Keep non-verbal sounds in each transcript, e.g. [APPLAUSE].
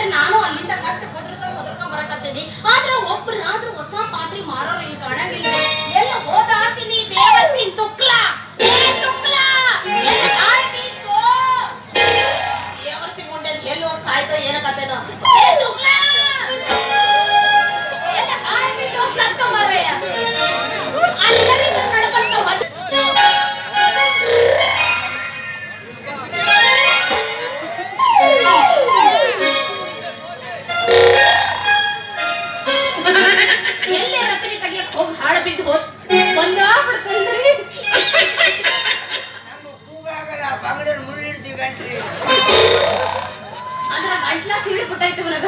ಅಂದ್ರೆ ನಾನು ಮುಳ್ಳಿಡ್ತೀವಿ ಗಂಟ್ರಿ ಅಂದ್ರ ಗಂಟ್ಲ ತಿಳಿ ಬಿಟ್ಟೈತಿ ನನಗ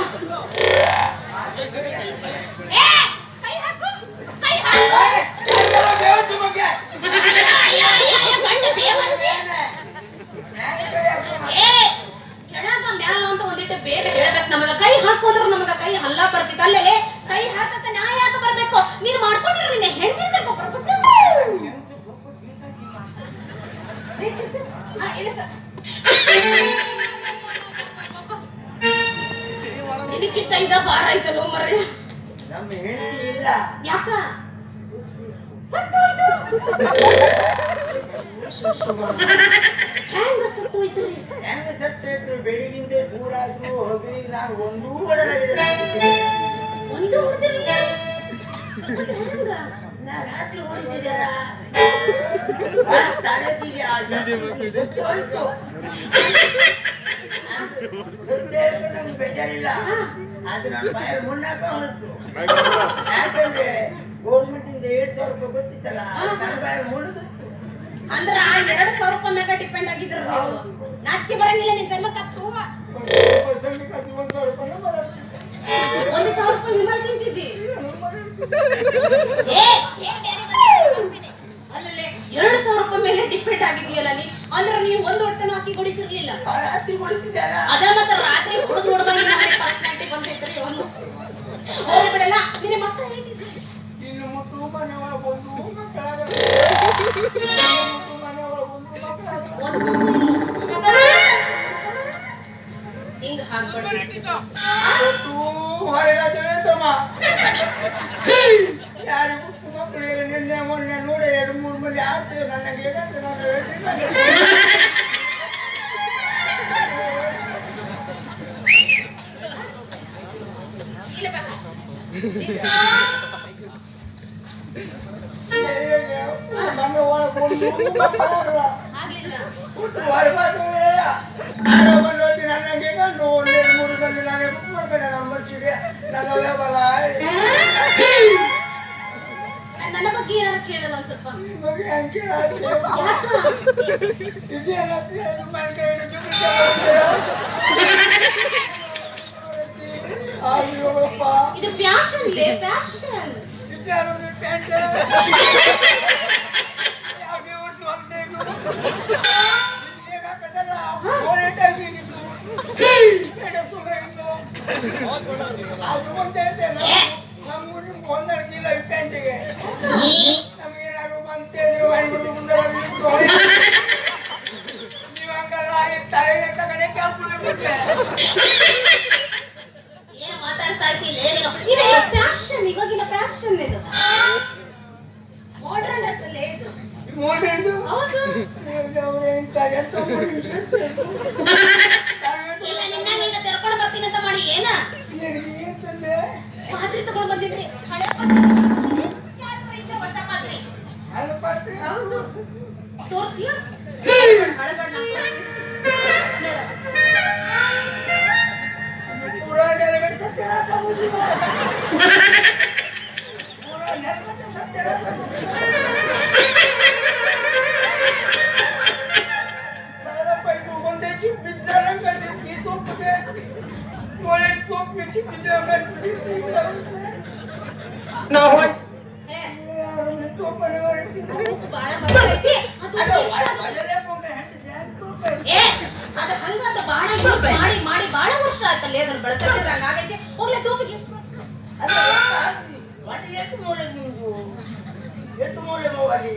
ಇದಕ್ಕಿಂತ ಇದ ಭಾರ ಐತಲ್ಲ ಮರ್ರೆ? ನಮ್ಮ ಹೆಂಡತಿ ಇಲ್ಲ. ಯಾಕ? ಸತ್ತೋಯ್ತು ಹೆಂಗ ಸತ್ತೋಯ್ತ್ರಿ ಹೆಂಗ ಸತ್ತಿದ್ರು ಬೆಳಿಗಿಂದ ಸೂರಾದ್ರು ಹಗಲಿಗೆ ನಾನು ಒಂದೂ ಹೊಡಲಾಗಿದೆ ಒಂದು ಹೊಡೆದ್ರಿ ಹೆಂಗ? ನಾ ರಾತ್ರಿ ಹೊಡಿತಿದ್ದಾರ ತಳಕಿಗೆ [LAUGHS] ಆ ಜಟ್ಟಿಗೆ ಸತ್ತು ಹೋಯ್ತು. [LAUGHS] ಸತ್ತು ಹೇಳಿದ್ರೆ ನಂಗೆ ಬೇಜಾರಿಲ್ಲ ಅದು ನನ್ನ ಬಾಯಲ್ಲಿ ಮುಣ್ಣಾಕ ಹೊತ್ತು ಸಾವಿರ ರೂಪಾಯಿ ಗೊತ್ತಿತ್ತಲ್ಲ ಅದು ನನ್ನ ಬಾಯಲ್ಲಿ ಅಂದ್ರ ಆ ಎರಡ್ ಸಾವಿರ ರೂಪಾಯಿ ಮ್ಯಾಗ ಡಿಪೆಂಡ್ ಆಗಿದ್ರು ನೀವು ನಾಚಿಕೆ ಬರಂಗಿಲ್ಲ ನಿನ್ ಜನ್ಮ ತಪ್ಪು ಸಂಘಕ್ಕೆ ಸಾವಿರ ರೂಪಾಯಿ ಬರುತ್ತೆ. ಒಂದು ಸಾವಿರ ರೂಪಾಯಿ ವಿಮಲ್ ತಿಂತಿದ್ದಿ. ಅಲ್ಲಲ್ಲೇ, ಎರಡು ಸಾವಿರ ರೂಪಾಯಿ ಮೇಲೆ ಡಿಪೆಂಡ್ ಆಗಿದೆಯಲ್ಲ ನೀ ಅಂದ್ರೆ ನೀವು ಒಂದು ಹೊಡೆತನ ಹಾಕಿ ಹೊಡಿತಿರ್ಲಿಲ್ಲ ರಾತ್ರಿ ಹೊಡಿತಿದ್ದಾರ ಅದ ಮತ್ತೆ ರಾತ್ರಿ ಹೊಡೆದು ಹೊಡೆದಾಗ ಬಂದೈತ್ರಿ ಒಂದು. ಹೋಗಿ ಬಿಡಲ್ಲ ನಿನ್ನ ಮಕ್ಕಳು ಇನ್ನು ಮುಟ್ಟು ಮನೆ ಒಳಗೆ ಒಂದು ಮುಟ್ಟು ಮನೆ ಒಳಗೆ ಒಂದು ಮಕ್ಕಳಾಗಲ್ಲ. ಹಿಂಗ ಹಾಕ್ಬಾರ್ದು ಒಟ್ಟು ಹೊರಗಾದ್ರೆ ತಮ್ಮ ಯಾರು ಗೊತ್ತು ಮಕ್ಕಳಿಗೆ ನಿನ್ನೆ ಮೊನ್ನೆ ನೋಡಿ ಎರಡು ಮೂರು ಮಂದಿ ಆಗ್ತದೆ ನನಗೆ ಏನಂತ ನಾನು ಹೇಳ್ತೀನಿ ನನ್ನ ಮನ್ಸಿಗೆ ನನ್ನ ವ್ಯಾಪಾರ ನ- ನನ್ನ ಬಗ್ಗೆ ಏನಾರು ಕೇಳಲ್ಲ ಒಂದ್ ಸ್ವಲ್ಪ ನಿಮಗೆ ಹಂಗೆ ಆಯ್ತು. ಪ್ಯಾಶನ್ ಲೇ ಪ್ಯಾಶನ್ ಇದ್ಯಾರು ನಿನ್ ಪ್ಯಾಂಟ್? ಯಾಕೆ ವರ್ಷ ಹೊಲ್ದೆ ಇದು? ಇದು Estaría todo por ingleses. ಬಾಳ use ಮಾಡಿ ಮಾಡಿ ಬಾಳ ವರ್ಷ ಆಯ್ತಲ್ಲ ಅದನ್ನ ಬಳಸಕ್ಕೆ ಹಂಗಾಗೈತಿ ಹೋಗ್ಲೇ ತೂಪಿಗೆ ಎಷ್ಟು ರೊಕ್ಕ? ಅಲ್ಲ ಹಾಕಿ ಮನೆ ಎಷ್ಟು ಮೂಲೆ ನಿಮ್ದು ಎಷ್ಟು ಮೂಲೆ ಮೂವಲ್ಲಿ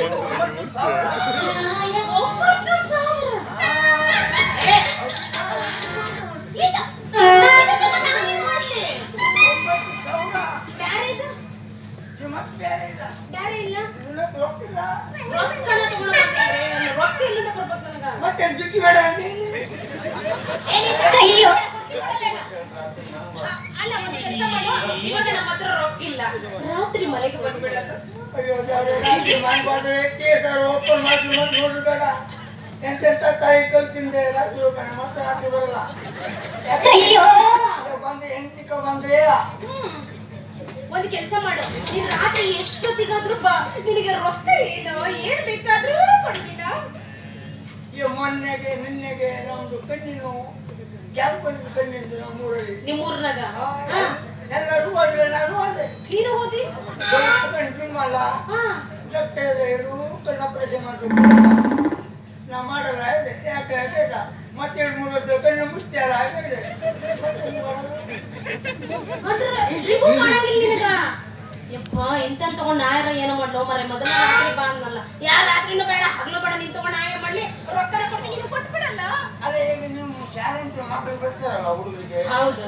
ರಾತ್ರಿ ಮಾಡ್ಬಾರ್ದು ಕೇಸರ್ ಓಪನ್ ಮಾಡಿ ಮತ್ತೆ ನೋಡು ಬೇಡ. ಎಂತೆಂತ ತಾಯಿ ಕಲ್ತಿಂದೆ? ರಾತ್ರಿ ಹೋಗೋಣ ಮತ್ತೆ ರಾತ್ರಿ ಬರಲ್ಲ. ಬಂದು ಹೆಂಡತಿಕ ಬಂದ್ರೆ ಒಂದು ಕೆಲಸ ಮಾಡು. ನೀನ್ ರಾತ್ರಿ ಎಷ್ಟೊತ್ತಿಗಾದ್ರೂ ಬಾ. ನಿನಗೆ ರೊಕ್ಕ ಏನು ಏನ್ ಬೇಕಾದ್ರೂ ಕೊಡ್ತೀನ? ಅಯ್ಯೋ ಮೊನ್ನೆಗೆ ನಿನ್ನೆಗೆ ನಮ್ದು ಕಣ್ಣಿನ ಕ್ಯಾಂಪ್ ಬಂದಿದ್ದು ಕಣ್ಣಿಂದ ನಮ್ಮೂರಲ್ಲಿ? ನಿಮ್ಮೂರ್ನಾಗ? ಎಲ್ಲರೂ ಹೋದ್ರೆ ನಾನು ಹೋದೆ ನೀನು ತಿಮ್ಮಲ್ಲ ಹಾ. ರಕ್ತ ಇದೆ ಹೇಳು ಕಣ್ಣು ಆಪರೇಷನ್ ಮಾಡ್ಬೇಕು. ನಾ ಮಾಡಲ್ಲ ಹೇಳಿದೆ ಯಾಕೆ ಹೇಳಿದ ಮತ್ತೆ ಎರಡು ಮೂರು ವರ್ಷ ಕಣ್ಣು ಮುಚ್ಚಿ ಅಲ್ಲ ಹೇಳಿದೆ ಯಪ್ಪ ಇಂತ ತಗೊಂಡ್ ನಾಯರ ಏನೋ ಮಾಡ್ಲೋ ಮರೆ ಮೊದಲ ರಾತ್ರಿ ಬಾ ಯಾರ ರಾತ್ರಿನೂ ಬೇಡ ಹಗ್ಲು ಬೇಡ ನೀನ್ ತಗೊಂಡ್ ನಾಯ ಮಾಡ್ಲಿ. ರೊಕ್ಕನ ಕೊಡ್ತೀನಿ ನೀನು ಕೊಟ್ಬಿಡಲ್ಲ. ಅದೇ ಈಗ ನೀವು ಶಾಲೆಂತ ಮಕ್ಕಳು ಬರ್ತಾರಲ್ಲ ಹುಡುಗರಿಗೆ? ಹೌದು.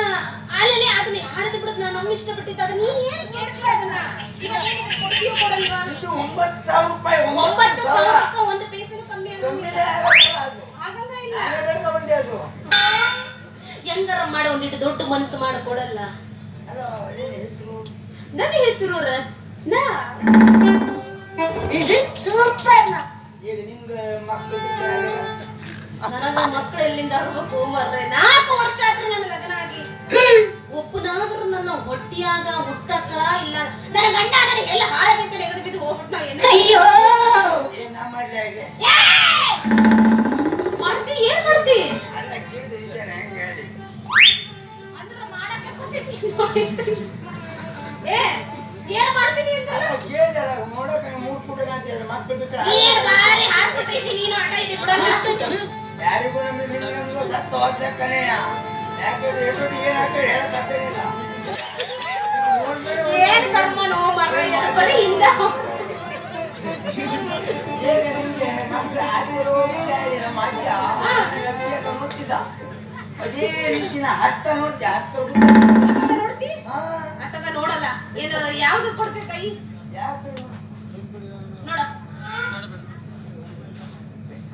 ಆಡದ್ ಬಿಡದ್ ನಾನು ನಮ್ಮ ಇಷ್ಟ ಬಿಟ್ಟಿದ್ದ ಅದನ್ನ ನೀ ಏನು ಕೇಳ್ತಾ ಅದನ್ನ ಇವಾಗ ಏನು ಕೊಡ್ತೀಯೋ ಕೊಡಲ್ವಾ? ಇದು ಒಂಬತ್ತು ಸಾವಿರ ರೂಪಾಯಿ ಒಂಬತ್ತು ಸಾವಿರಕ್ಕ ಒಂದು ಪೈಸೆನೂ ಕಮ್ಮಿ ಆಗಂಗಿಲ್ಲ ಅದು. ಆಗಂಗ ಇಲ್ಲ. ಬಂದೆ ಅದು. ಹೆಂಗಾರ ಮಾಡಿ ಒಂದಿಟ್ಟು ದೊಡ್ಡ ಮನಸ್ಸು ಮಾಡ ಕೊಡಲ್ಲ. ಅಲೋ ಏನ್ ಹೆಸರು. ನನ್ನ ಹೆಸರು ರತ್ನ ಸೂಪರ್ ಇದು ನಿಮ್ಗೆ ಮಕ್ಕಳು? ನನಗ ಮಕ್ಕಳು ಎಲ್ಲಿಂದ ಆಗಬೇಕು ಮರ್ರೆ ನಾಲ್ಕು ವರ್ಷ ಆದ್ರೆ ನನ್ನ ಲಗ್ನ ಆಗಿ ಒಪ್ಪನಾದ್ರೂ ನನ್ನ ಹೊಟ್ಟಿಯಾಗ ಹುಟ್ಟಕ್ಕ ಇಲ್ಲ. ನನ್ನ ಗಂಡ ನನಗೆ ಎಲ್ಲ ಹಾಳ ಬಿದ್ದು ನೆಗೆದು ಬಿದ್ದು ಹೋಗ್ಬಿಟ್ಟು ನಾವ್ ಏನು ಅಯ್ಯೋ! ಏನ್ ಮಾಡ್ಲಿ ಮಾಡ್ತಿ ಏನ್ ಮಾಡ್ತಿ? ಅಲ್ಲ ಕೇಳಿದ್ರೆ ಇದ್ದೇನೆ ಹೆಂಗೆ ಹೇಳಿ. ಅಂದ್ರ ಮಾಡಕ್ ಕೆಪಾಸಿಟಿ ಏ ಏನ್ ಮಾಡ್ತೀನಿ ಅಂತ ಕೇಳಿದಲ್ಲ ಮೂರ್ ಅಂತ ಮಕ್ಕಳು ನೀನ್ ಬಾರಿ ಹಾರ್ಬಿಟ್ಟಿದ್ದಿ ನೀನು ಆಟ ಇದೆ ಬಿಡಲ್ಲ ಯಾರಿಗೂ ನಮ್ದು ನಿನ್ನ ಸತ್ತು ಹೋಗ್ಲಕ್ಕನೇ ಅದೇ ರೀತಿನ ಹಸ್ತ ನೋಡ್ತಿ ಹಸ್ತ. ನೋಡ್ತಿ? ಅತ್ತಗ ನೋಡಲ್ಲ. ಏನು ಯಾವ್ದು ಕೊಡ್ತಿ ಕೈ? ನೋಡ.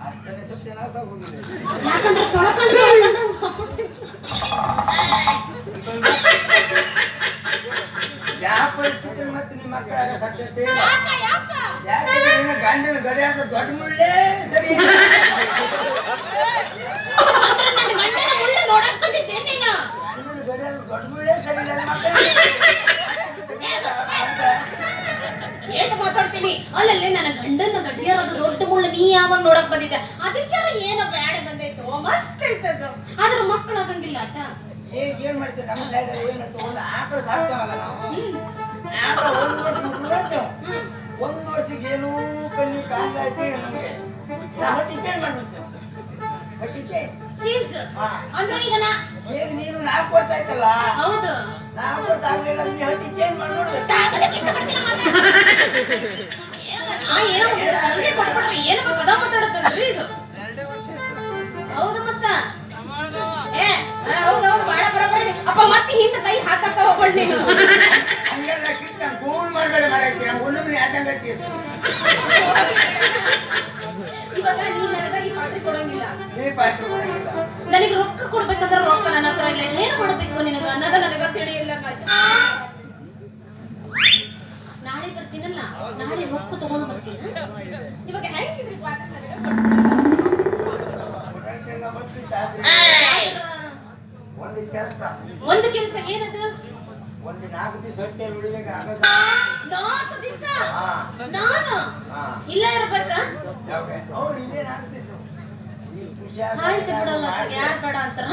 ಹಸ್ತನೇ ಸತ್ಯನಾಶ ಹೋಗಿದೆ ಯಾಕಂದ್ರೆ. ಯಾವ ಪರಿಸ್ಥಿತಿ ಮತ್ತೆ ನಿಮ್ಮ ಯಾಕಂದ್ರೆ ನಿನ್ನ ಗಂಡನ ಗಡಿಯಾದ ದೊಡ್ಡ ಮುಳ್ಳೇ ಸರಿ ಗಂಡನ ಗಡಿಯಾದ ದೊಡ್ಡ ಮುಳ್ಳೇ ಸರಿ ಇಲ್ಲ ನನ್ನ ಮಕ್ಕಳಿಗೆ. ಅಲ್ಲಲ್ಲೇ ನನ್ನ ಗಂಡನ ಗಡಿಯಾರದ ದೊಡ್ಡ ಮುಳ್ಳು ನೀ ಯಾವಾಗ ನೋಡಕ್ ಬಂದಿದ್ದೆ ಅದಕ್ಕೆ ಏನೋ ಬ್ಯಾಡ ಬಂದೈತು ಮಸ್ತ್ ಐತದು ಆದ್ರ ಮಕ್ಕಳು ಆಗಂಗಿಲ್ಲ ಆಟ ಈಗ ಏನ್ ಮಾಡ್ತೀವಿ? ನಮ್ಮ ಸೈಡ್ ಏನು ಒಂದು ಆಕಳು ಸಾಕ್ತೇವಲ್ಲ ನಾವು. ಆಕಳ ಒಂದು ವರ್ಷ ಮಕ್ಕಳು ನೋಡ್ತೇವೆ ಒಂದು ವರ್ಷಕ್ಕೆ ಏನೂ ಕಣ್ಣಿ ಕಾಣ್ಲಾಯ್ತು ನಮಗೆ. ಮಾಡ್ಬಿಡ್ತೇವೆ ಅಂದ್ರೆ ಈಗ ನಾ ನೀನು ನಾಲ್ಕು ವರ್ಷ ಆಯ್ತಲ್ಲ? ಹೌದು. ನಾಲ್ಕು [LAUGHS] ವರ್ಷ ಆಗ್ಲಿಲ್ಲ ಹಟ್ಟಿ ಚೇಂಜ್ ಮಾಡಿ ನೋಡ್ಬೇಕು ಹೌದು ಮತ್ತ. ಏ ಬಾಳ ಬರೋಬ್ಬರಿ ಅಪ್ಪ ಮತ್ತೆ ಹಿಂದೆ ಕೈ ಹಾಕಕ್ಕ ಹೋಗ್ಬೇಡ ನೀನು. ಹಂಗೆಲ್ಲ ಮಾಡಬೇಡ ಮರೈತಿ ಒಂದೊಮ್ಮೆ ಐತಿ ಇವಾಗ ನೀ ನನಗ ಈ ಪಾತ್ರೆ ಕೊಡಂಗಿಲ್ಲ. ಈ ಪಾತ್ರೆ ಕೊಡಂಗಿಲ್ಲ. ನನಗೆ ರೊಕ್ಕ ಕೊಡ್ಬೇಕಂದ್ರೆ ರೊಕ್ಕ ನನ್ನ ಹತ್ರ ಇಲ್ಲ. ಏನು ಮಾಡ್ಬೇಕು ನಿನಗ ಅನ್ನದ ನನಗ ತಿಳಿಯಿಲ್ಲ ನಾಳೆ ಬರ್ತೀನಲ್ಲ ನಾಳೆ ಹೊಕ್ಕು ತಗೊಂಡು ಬರ್ತೀನಿ. ಇವಾಗ ಹೆಂಗಿದ್ರಿ ಒಂದು ಕೆಲಸ ಒಂದು ಕೆಲಸ ಏನದು? ಒಂದು ನಾಲ್ಕು ದಿವಸ? ಹೊಟ್ಟೆ ಉಳಿಬೇಕು ಆಗೋದು ನಾಲ್ಕು ದಿವಸ ಹಾ ನಾನು ಇಲ್ಲ ಇರ್ಬೇಕಾ ಆದಾಗ ಆಯ್ತು ಬಿಡಲ್ಲ. ಯಾರು ಬೇಡ ಅಂತಾರ?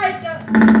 ಆಯ್ತು